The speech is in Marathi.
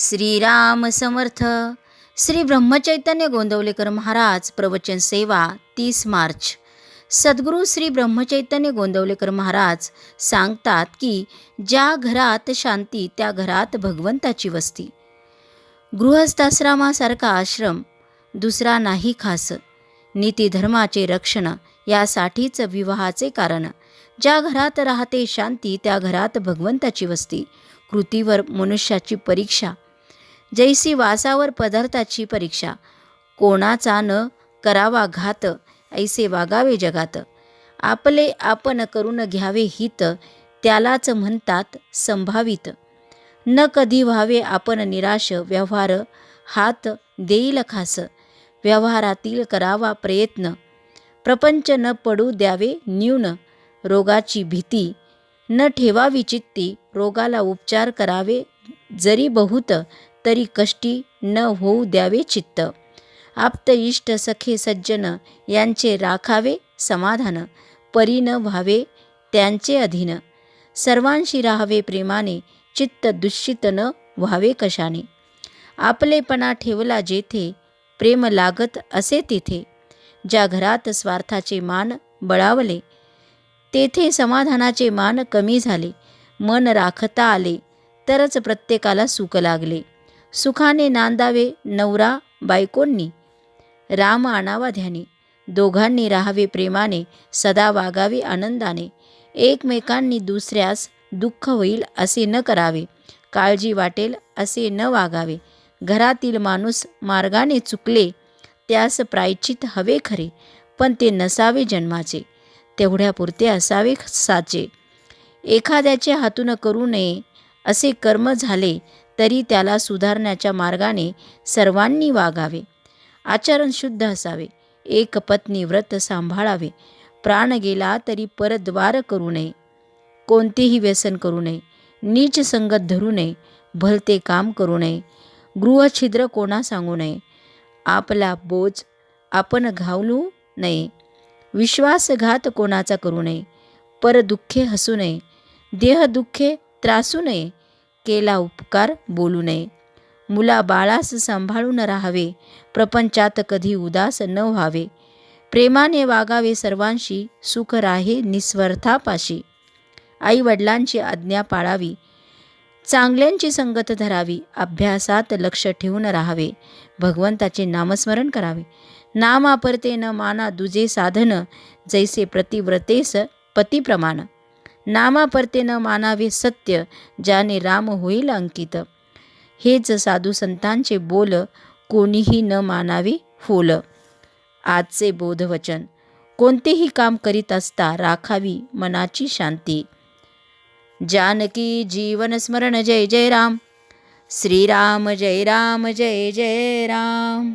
श्रीराम समर्थ. श्री ब्रह्मचैतन्य गोंदवलेकर महाराज प्रवचन सेवा तीस मार्च. सद्गुरू श्री ब्रह्मचैतन्य गोंदवलेकर महाराज सांगतात की ज्या घरात शांती त्या घरात भगवंताची वस्ती. गृहस्थाश्रमासारखा आश्रम दुसरा नाही खास. नीतिधर्माचे रक्षण यासाठीच विवाहाचे कारण. ज्या घरात राहते शांती त्या घरात भगवंताची वस्ती. कृतीवर मनुष्याची परीक्षा जैसी वासावर पदार्थाची परीक्षा. कोणाचा न करावा घात ऐसे वागावे जगात. आपले आपण करून घ्यावे हित त्यालाच म्हणतात संभावित. न कधी व्हावे आपण निराश व्यवहार हात देईल खास. व्यवहारातील करावा प्रयत्न. प्रपंच न पडू द्यावे न्यून. रोगाची भीती. न ठेवावी चित्ती. रोगाला उपचार करावे जरी बहुत. तरी कष्टी न होऊ द्यावे चित्त. आप्त इष्ट सखे सज्जन यांचे राखावे समाधान परी न व्हावे त्यांचे अधीन. सर्वांशी राहावे प्रेमाने चित्त दुष्चित न व्हावे कशाने. आपलेपणा ठेवला जेथे प्रेम लागत असे तेथे. ज्या घरात स्वार्थाचे मान बळावले तेथे समाधानाचे मान कमी झाले. मन राखता आले तरच प्रत्येकाला सुख लागले. सुखाने नांदावे नवरा बायकोंनी. राम आणावा ध्यानी. दोघांनी राहावे प्रेमाने सदा वागावे आनंदाने. एकमेकांनी दुसऱ्यास दुःख होईल असे न करावे. काळजी वाटेल असे न वागावे. घरातील माणूस मार्गाने चुकले त्यास प्रायचित हवे खरे पण ते नसावे जन्माचे. तेवढ्यापुरते असावे साचे. एखाद्याचे हातून करू नये असे कर्म झाले तरी त्याला सुधारण्याच्या मार्गाने सर्वांनी वागावे. आचरण शुद्ध असावे. एक पत्नी व्रत सांभाळावे. प्राण गेला तरी परद्वार करू नये. कोणतेही व्यसन करू नये. नीच संगत धरू नये. भलते काम करू नये. गृहछिद्र कोणा सांगू नये. आपला बोज आपण घालू नये. विश्वासघात कोणाचा करू नये. पर दुःखे हसू नये. देहदुःखे त्रासू नये. केला उपकार बोलू नये. मुला बाळास सांभाळून राहावे. प्रपंचात कधी उदास न व्हावे. प्रेमाने वागावे सर्वांशी सुख राहे निस्वर्थापाशी. आई वडिलांची आज्ञा पाळावी. चांगल्यांची संगत धरावी. अभ्यासात लक्ष ठेवून राहावे. भगवंताचे नामस्मरण करावे. नामापरते न माना दुजे साधन. जैसे प्रतिव्रतेस पतीप्रमाण. नामापरते न मानावे सत्य ज्याने राम होईल अंकित. हेच साधू संतांचे बोल कोणीही न मानावे फोल. आजचे बोधवचन कोणतेही काम करीत असता राखावी मनाची शांती. जानकी जीवन स्मरण जय जय राम. श्रीराम जय राम जय जय राम.